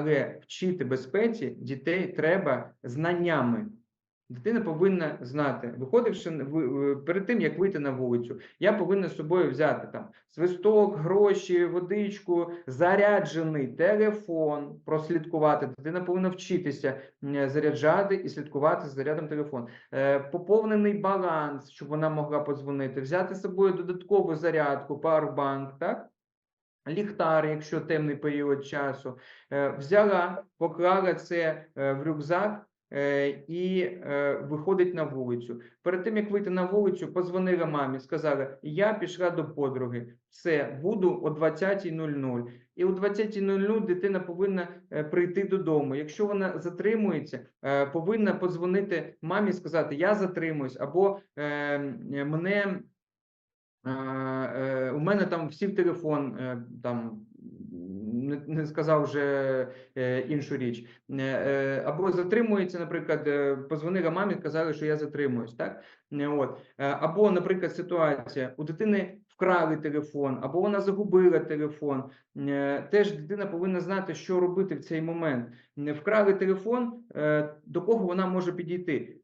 Але вчити безпеці дітей треба знаннями. Дитина повинна знати, виходивши ви- перед тим, як вийти на вулицю, я повинна з собою взяти там свисток, гроші, водичку, заряджений телефон, прослідкувати. Дитина повинна вчитися заряджати і слідкувати за зарядом телефону. Е, поповнений баланс, щоб вона могла подзвонити, взяти з собою додаткову зарядку, пауербанк, так? Ліхтар, якщо темний період часу, Е, взяла, поклала це е, в рюкзак е, і виходить на вулицю. Перед тим як вийти на вулицю, позвонила мамі, сказала: Я пішла до подруги. Все, буду о 20.00. І о 20.00 дитина повинна прийти додому. Якщо вона затримується, повинна подзвонити мамі, сказати: Я затримуюсь, або е, мене. Е, е, у мене там всів телефон, е, там не, сказав вже іншу річ. Або затримується, наприклад, позвонила мамі, сказали, що я затримуюсь, так? От. Або, наприклад, ситуація: у дитини вкрали телефон, або вона загубила телефон. Теж дитина повинна знати, що робити в цей момент. Вкрали телефон, до кого вона може підійти.